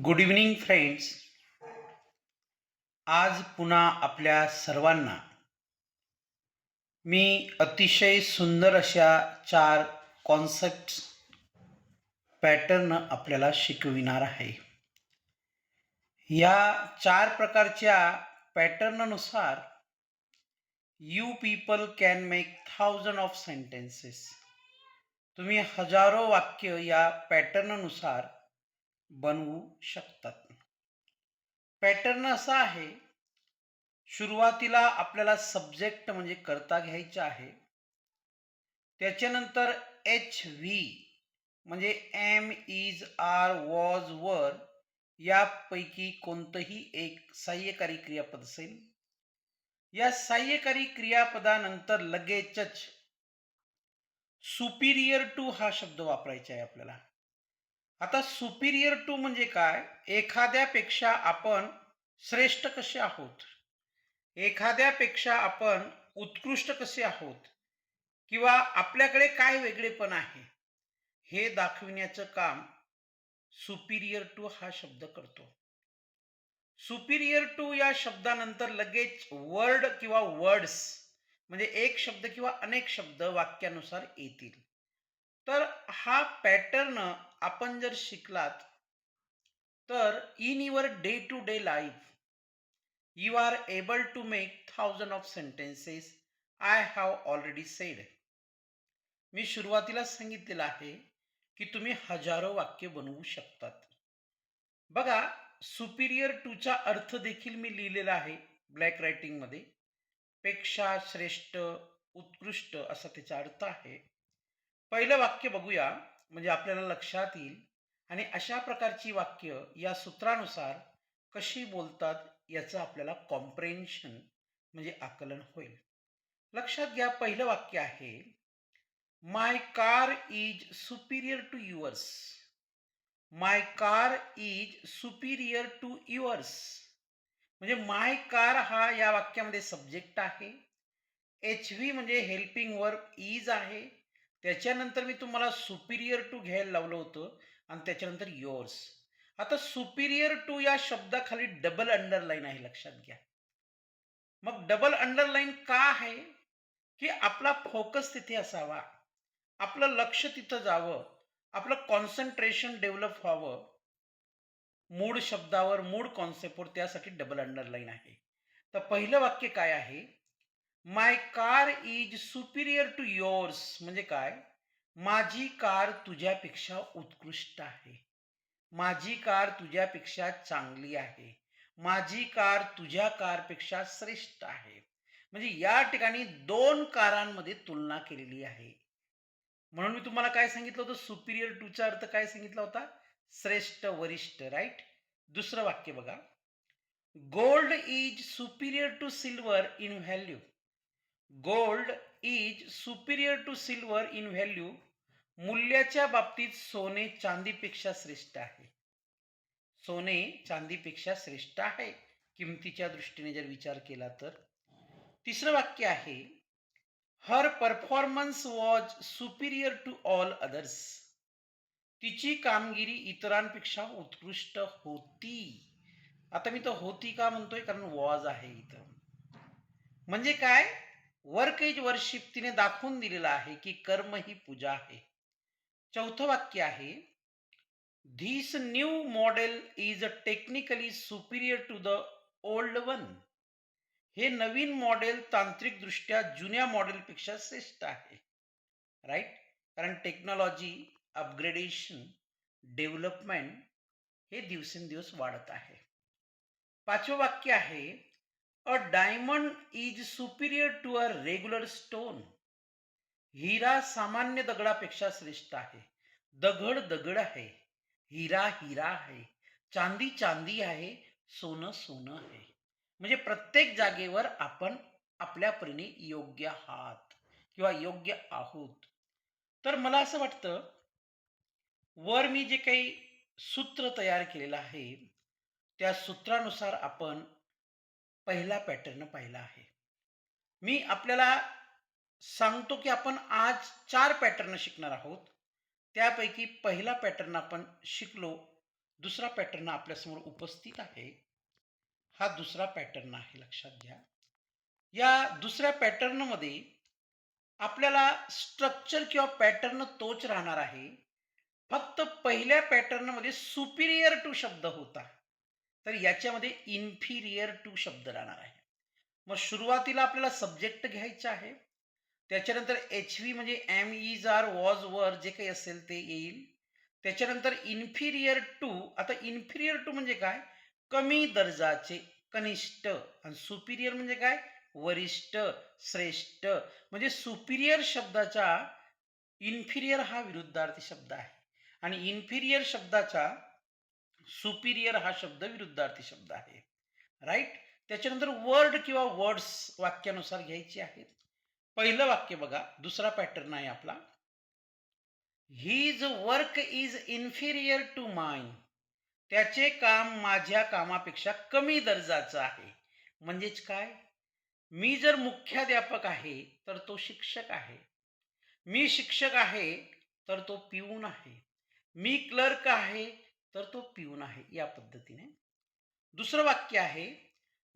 Good evening friends आज पुन्हा आपल्या सर्वांना मी अतिशय सुंदर अशा चार कॉन्सेप्ट पॅटर्न आपल्याला शिकविणार आहे. या चार प्रकारच्या पॅटर्ननुसार you people can make thousand of sentences तुम्ही हजारो वाक्य या पॅटर्ननुसार बनवू शकतात. पॅटर्न असा आहे सुरुवातीला आपल्याला सब्जेक्ट म्हणजे करता घ्यायचा आहे. त्याच्यानंतर एच व्ही म्हणजे एम इज आर वॉज वर यापैकी कोणतंही एक सहाय्यकारी क्रियापद असेल. या सहाय्यकारी क्रियापदानंतर लगेचच सुपिरियर टू हा शब्द वापरायचा आहे आपल्याला. आता सुपिरियर टू म्हणजे काय? एखाद्यापेक्षा आपण श्रेष्ठ कसे आहोत? एखाद्यापेक्षा आपण उत्कृष्ट कसे आहोत? किंवा आपल्याकडे काय वेगळेपण आहे? हे दाखविण्याचं काम सुपिरियर टू हा शब्द करतो. सुपिरियर टू या शब्दानंतर लगेच वर्ड किंवा वर्ड्स म्हणजे एक शब्द किंवा अनेक शब्द वाक्यानुसार येतील. तर हा पॅटर्न आपण जर शिकलात तर in your day to day life you are able to make thousand of sentences I have already said मी सुरुवातीला सांगितलेलं आहे की तुम्ही हजारो वाक्य बनवू शकतात. बघा सुपिरियर टूचा अर्थ देखील मी लिहिलेला आहे ब्लॅक रायटिंगमध्ये पेक्षा श्रेष्ठ उत्कृष्ट असा त्याचा अर्थ आहे. पहिलं वाक्य बघूया. म्हणजे आपल्याला लक्षात येईल. आणि अशा प्रकारची वाक्य या सूत्रानुसार कशी बोलतात याचं आपल्याला कॉम्प्रेन्शन म्हणजे आकलन होईल. लक्षात घ्या पहिलं वाक्य आहे my car is superior to yours my car is superior to yours म्हणजे माय कार हा या वाक्यामध्ये सब्जेक्ट आहे. एच व्ही म्हणजे हेल्पिंग वर्क इज आहे. त्याच्यानंतर मी तुम्हाला सुपिरियर टू घ्यायला लावलं होतं आणि त्याच्यानंतर योर्स आता सुपिरियर टू या शब्दाखाली डबल अंडरलाईन आहे लक्षात घ्या. मग डबल अंडरलाईन का आहे? की आपला फोकस तिथे असावा. आपलं लक्ष तिथं जावं. आपलं कॉन्सन्ट्रेशन डेव्हलप व्हावं. मूळ शब्दावर मूळ कॉन्सेप्टवर त्यासाठी डबल अंडरलाईन आहे. तर पहिलं वाक्य काय आहे? My car is superior to yours म्हणजे काय? माझी कार तुझ्यापेक्षा उत्कृष्ट आहे. माझी कार तुझ्यापेक्षा चांगली आहे. माझी कार तुझ्या कारपेक्षा श्रेष्ठ आहे. म्हणजे या ठिकाणी दोन कारांमध्ये तुलना केलेली आहे. म्हणून मी तुम्हाला काय सांगितलं होतं? सुपिरियर टूचा अर्थ काय सांगितला होता? श्रेष्ठ वरिष्ठ राईट दुसरं वाक्य बघा. Gold is superior to silver in value gold is superior to silver in value मूल्याच्या बाबतीत सोने चांदीपेक्षा श्रेष्ठ आहे. सोने चांदीपेक्षा श्रेष्ठ आहे. किमतीच्या दृष्टीने जर विचार केला तर. तिसरं वाक्य आहे. Her performance was superior to all others तिची कामगिरी इतरांपेक्षा उत्कृष्ट होती. आता मी तर होती का म्हणतोय? कारण वॉज आहे इथं. म्हणजे काय? वर्क इज़ वर्शिप तिने दाखवून दिलेलं आहे की कर्म ही पूजा आहे. चौथं वाक्य आहे this new model is a technically superior to the old one हे नवीन मॉडेल तांत्रिकदृष्ट्या जुन्या मॉडेलपेक्षा श्रेष्ठ आहे. राईट कारण टेक्नॉलॉजी अपग्रेडेशन डेव्हलपमेंट हे दिवसेंदिवस वाढत आहे. पाचवं वाक्य आहे a diamond is superior to a regular stone हिरा सामान्य दगडापेक्षा श्रेष्ठ आहे. दगड दगड आहे. हिरा हिरा आहे. चांदी चांदी आहे. सोनं सोनं आहे. म्हणजे प्रत्येक जागेवर आपण आपल्या परीने योग्य आहात किंवा योग्य आहोत. तर मला असं वाटतं वर मी जे काही सूत्र तयार केलेलं आहे त्या सूत्रानुसार आपण पहिला पॅटर्न पाहिला आहे. मी आपल्याला सांगतो की आपण आज चार पॅटर्न शिकणार आहोत. त्यापैकी पहिला पॅटर्न आपण शिकलो. दुसरा पॅटर्न आपल्यासमोर उपस्थित आहे. हा दुसरा पॅटर्न आहे लक्षात घ्या. या दुसऱ्या पॅटर्नमध्ये आपल्याला स्ट्रक्चर किंवा पॅटर्न तोच राहणार आहे. फक्त पहिल्या पॅटर्नमध्ये सुपिरियर टू शब्द होता. तर याच्यामध्ये इन्फिरियर टू शब्द राहणार आहे. मग सुरुवातीला आपल्याला सब्जेक्ट घ्यायचं आहे. त्याच्यानंतर एच व्ही म्हणजे एम इज आर वॉज वर जे काही असेल ते येईल. त्याच्यानंतर इन्फिरियर टू आता इन्फिरियर टू म्हणजे काय? कमी दर्जाचे कनिष्ठ आणि सुपिरियर म्हणजे काय? वरिष्ठ श्रेष्ठ. म्हणजे सुपिरियर शब्दाचा इन्फिरियर हा विरुद्धार्थी शब्द आहे. आणि इन्फिरियर शब्दाचा सुपिरियर हा शब्द विरुद्धार्थी शब्द आहे. राईट त्याच्यानंतर वर्ड किंवा वर्ड्स वाक्यानुसार घ्यायची आहेत. पहिलं वाक्य बघा दुसरा पॅटर्न आहे आपला. His work is inferior to mine त्याचे काम माझ्या कामापेक्षा कमी दर्जाचं आहे. म्हणजेच काय? मी जर मुख्याध्यापक आहे तर तो शिक्षक आहे. मी शिक्षक आहे तर तो पिऊन आहे. मी क्लर्क आहे तर तो पिऊन आहे या पद्धतीने. दुसरं वाक्य आहे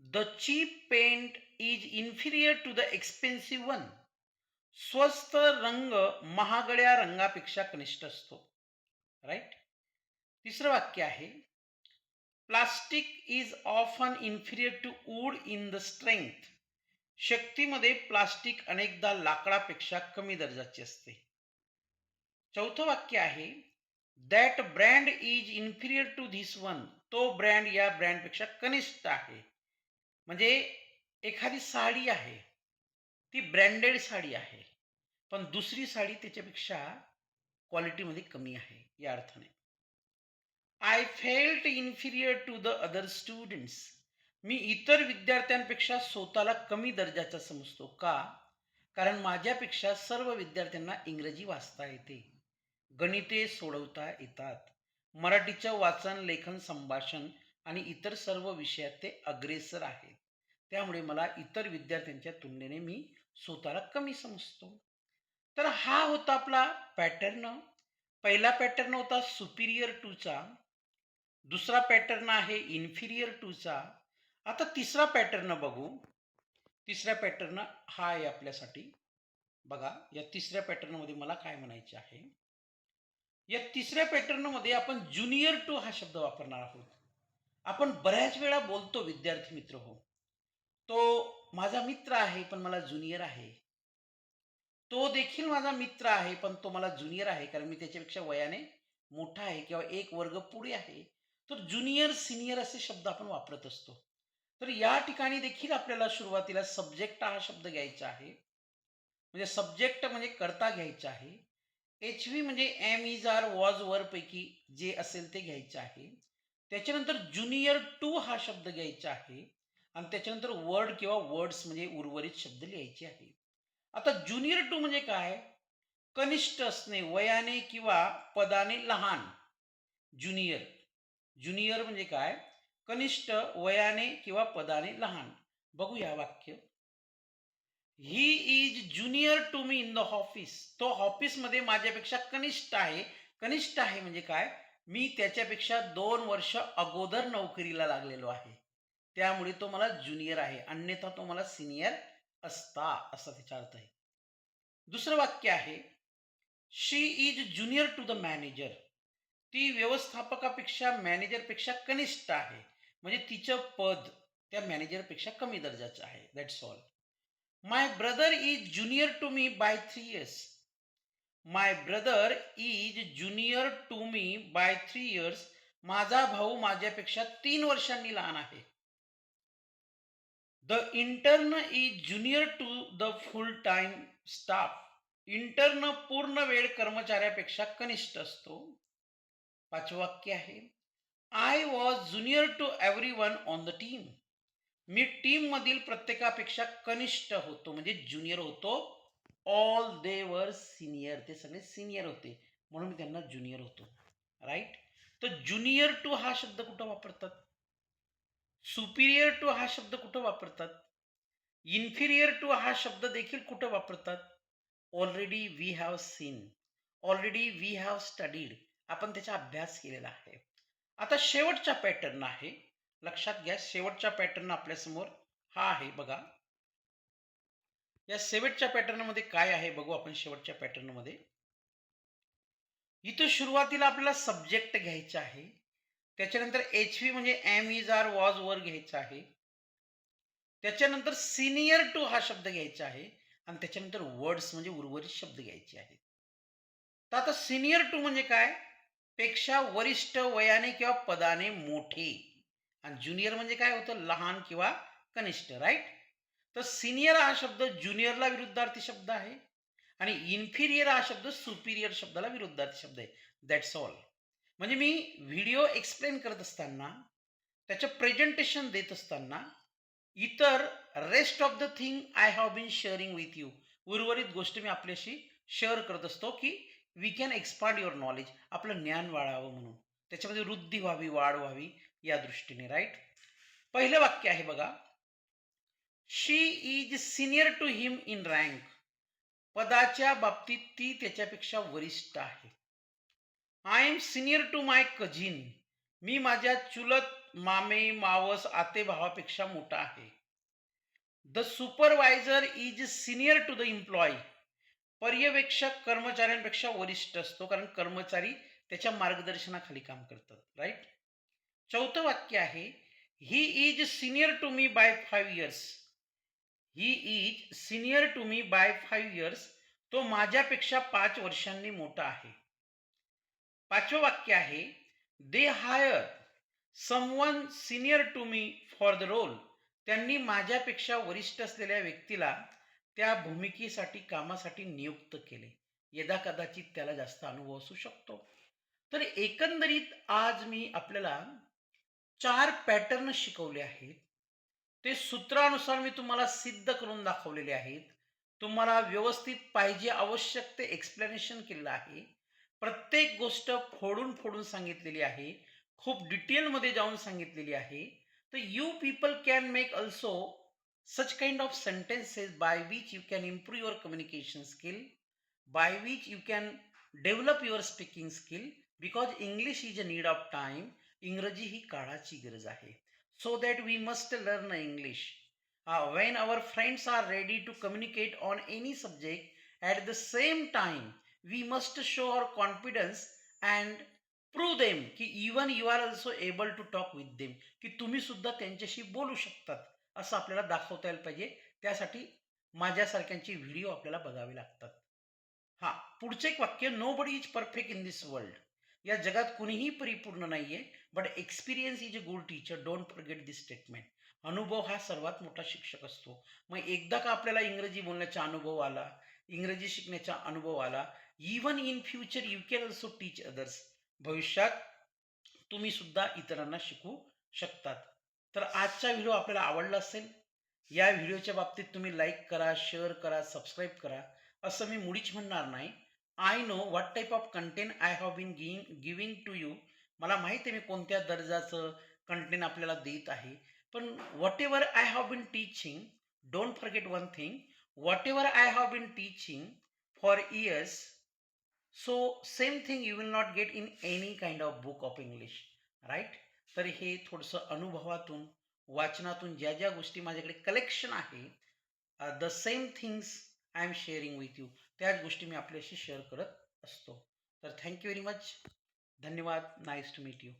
the cheap paint is inferior to the expensive one स्वस्त रंग महागड्या रंगापेक्षा कनिष्ठ असतो. राईट तिसरं वाक्य आहे plastic is often inferior to wood in the strength शक्तीमध्ये प्लास्टिक अनेकदा लाकडापेक्षा कमी दर्जाची असते. चौथं वाक्य आहे that brand is inferior to this one तो ब्रँड या ब्रँडपेक्षा कनिष्ठ आहे. म्हणजे एखादी साडी आहे. ती ब्रँडेड साडी आहे. पण दुसरी साडी त्याच्यापेक्षा क्वालिटीमध्ये कमी आहे या अर्थाने. I felt inferior to the other students मी इतर विद्यार्थ्यांपेक्षा स्वतःला कमी दर्जाचा समजतो का? कारण माझ्यापेक्षा सर्व विद्यार्थ्यांना इंग्रजी वाचता येते. गणिते सोडवता येतात. मराठीचं वाचन लेखन संभाषण आणि इतर सर्व विषयात ते अग्रेसर आहेत. त्यामुळे मला इतर विद्यार्थ्यांच्या तुलनेने मी स्वतःला कमी समजतो. तर हा होता आपला पॅटर्न. पहिला पॅटर्न होता सुपिरियर टूचा. दुसरा पॅटर्न आहे इन्फिरियर टूचा. आता तिसरा पॅटर्न बघू. तिसरा पॅटर्न हा आहे आपल्यासाठी. बघा या तिसऱ्या पॅटर्नमध्ये मला काय म्हणायचे आहे? या तिसऱ्या पॅटर्नमध्ये आपण ज्युनियर टू हा शब्द वापरणार आहोत. आपण बऱ्याच वेळा बोलतो विद्यार्थी मित्र हो. तो माझा मित्र आहे पण मला ज्युनियर आहे. तो देखील माझा मित्र आहे पण तो मला ज्युनियर आहे कारण मी त्याच्यापेक्षा वयाने मोठा आहे किंवा एक वर्ग पुढे आहे. तर ज्युनियर सिनियर असे शब्द आपण वापरत असतो. तर या ठिकाणी देखील आपल्याला सुरुवातीला सब्जेक्ट हा शब्द घ्यायचा आहे. म्हणजे सब्जेक्ट म्हणजे करता घ्यायचा आहे. एच व्ही म्हणजे am is are was were पैकी जे असेल ते घ्यायचं आहे. त्याच्यानंतर ज्युनियर टू हा शब्द घ्यायचा आहे. आणि त्याच्यानंतर वर्ड किंवा वर्ड्स म्हणजे उर्वरित शब्द लिहायचे आहे. आता ज्युनियर टू म्हणजे काय? कनिष्ठ असणे वयाने किंवा पदाने लहान. ज्युनियर ज्युनियर म्हणजे काय? कनिष्ठ वयाने किंवा पदाने लहान. बघूया वाक्य. He is junior to me in the office तो ऑफिसमध्ये माझ्यापेक्षा कनिष्ठ आहे. कनिष्ठ आहे म्हणजे काय? मी त्याच्यापेक्षा दोन वर्ष अगोदर नोकरीला लागलेलो आहे. त्यामुळे तो मला ज्युनियर आहे. अन्यथा तो मला सिनियर असता असा त्याचा अर्थ आहे. दुसरं वाक्य आहे. She is junior to the manager ती व्यवस्थापकापेक्षा मॅनेजरपेक्षा कनिष्ठ आहे. म्हणजे तिचं पद त्या मॅनेजरपेक्षा कमी दर्जाचं आहे. That's all my brother is junior to me by three years my brother is junior to me by three years माझा भाऊ माझ्यापेक्षा तीन वर्षांनी लहान आहे. The intern is junior to the full time staff intern पूर्ण वेळ कर्मचाऱ्यापेक्षा कनिष्ठ असतो. पाचवं वाक्य आहे. I was junior to everyone on the team me team मधील प्रत्येकापेक्षा कनिष्ठ होतो म्हणजे ज्युनियर होतो. ऑल दे वर सिनियर ते सगळे सिनियर होते. म्हणून मी त्यांना ज्युनियर होतो. राईट तर ज्युनियर टू हा शब्द कुठं वापरतात? सुपिरियर टू हा शब्द कुठं वापरतात? इन्फिरियर टू हा शब्द देखील कुठं वापरतात? Already we have seen already we have studied आपण त्याचा अभ्यास केलेला आहे. आता शेवटचा पॅटर्न आहे. लक्षात घ्या शेवटचा पॅटर्न आपल्यासमोर हा आहे बघा. या शेवटच्या पॅटर्नमध्ये काय आहे बघू आपण शेवटच्या पॅटर्नमध्ये इथं सुरुवातीला आपल्याला सब्जेक्ट घ्यायचा आहे. त्याच्यानंतर एच व्ही म्हणजे am is are was were घ्यायचा आहे. त्याच्यानंतर सिनियर टू हा शब्द घ्यायचा आहे. आणि त्याच्यानंतर वर्ड्स म्हणजे उर्वरित शब्द घ्यायचे आहेत. तर आता सिनियर टू म्हणजे काय? पेक्षा वरिष्ठ वयाने किंवा पदाने मोठे. आणि ज्युनियर म्हणजे काय होतं? लहान किंवा कनिष्ठ राईट तर सिनियर हा शब्द ज्युनियरला विरुद्धार्थी शब्द आहे आणि इन्फिरियर हा शब्द सुपिरियर शब्दाला विरुद्धार्थी शब्द आहे. दॅट्स ऑल म्हणजे मी व्हिडिओ एक्सप्लेन करत असताना त्याचं प्रेझेंटेशन देत असताना इतर rest of the thing I have been sharing with you उर्वरित गोष्ट मी आपल्याशी शेअर करत असतो की we can expand your knowledge आपलं ज्ञान वाढावं म्हणून. त्याच्यामध्ये वृद्धी व्हावी वाढ व्हावी या दृष्टीने राईट पहिलं वाक्य आहे बघा. She is senior to him in rank पदाच्या बाबतीत ती त्याच्यापेक्षा वरिष्ठ आहे. I am senior to my cousin मी माझ्या चुलत मामे मावस आते भावापेक्षा मोठा आहे. The supervisor is senior to the employee पर्यवेक्षक कर्मचाऱ्यांपेक्षा वरिष्ठ असतो कारण कर्मचारी त्याच्या मार्गदर्शनाखाली काम करतात राईट चौथं वाक्य आहे he is senior to me by five years he is senior to me by five years तो माझ्यापेक्षा पाच वर्षांनी मोठा आहे. पाचवं वाक्य आहे they hire someone senior to me for the role त्यांनी माझ्यापेक्षा वरिष्ठ असलेल्या व्यक्तीला त्या भूमिकेसाठी कामासाठी नियुक्त केले. यदा कदाचित त्याला जास्त अनुभव असू शकतो. तर एकंदरीत आज मी आपल्याला चार पॅटर्न शिकवले आहेत. ते सूत्रानुसार मी तुम्हाला सिद्ध करून दाखवलेले आहेत. तुम्हाला व्यवस्थित पाहिजे आवश्यक ते एक्सप्लेनेशन केलेलं आहे. प्रत्येक गोष्ट फोडून फोडून सांगितलेली आहे. खूप डिटेलमध्ये जाऊन सांगितलेली आहे. तर you people can make also such kind of sentences by which you can improve your communication skill by which you can develop your speaking skill because English is a need of time इंग्रजी ही काळाची गरज आहे. So that we must learn English when our friends are ready to communicate on any subject at the same time we must show our confidence and prove them की even you are also able to talk with them की तुम्ही सुद्धा त्यांच्याशी बोलू शकतात असं आपल्याला दाखवता यायला पाहिजे. त्यासाठी माझ्यासारख्यांचे व्हिडिओ आपल्याला बघावे लागतात. हा पुढचे एक वाक्य nobody is perfect in this world या जगात कुणीही परिपूर्ण नाहीये but experience is a good teacher don't forget this statement अनुभव हा सर्वात मोठा शिक्षक असतो. मग एकदा का आपल्याला इंग्रजी बोलण्याचा अनुभव आला इंग्रजी शिकण्याचा अनुभव आला even in future you can also teach others भविष्यात तुम्ही सुद्धा इतरांना शिकू शकतात. तर आजचा व्हिडिओ आपल्याला आवडला असेल या व्हिडिओच्या बाबतीत तुम्ही लाईक करा शेअर करा सबस्क्राईब करा. असं मी मुळीच म्हणणार नाही. I know what type of content I have been giving giving to you मला माहीत आहे मी कोणत्या दर्जाचं कंटेंट आपल्याला देत आहे. पण whatever I have been teaching don't forget one thing whatever I have been teaching for years so same thing you will not get in any kind of book of English right तर हे थोडंसं अनुभवातून वाचनातून ज्या ज्या गोष्टी माझ्याकडे collection आहे the same things I am sharing with you त्याच गोष्टी मी आपल्याशी शेअर करत असतो. तर थँक्यू व्हेरी मच धन्यवाद. Nice to meet you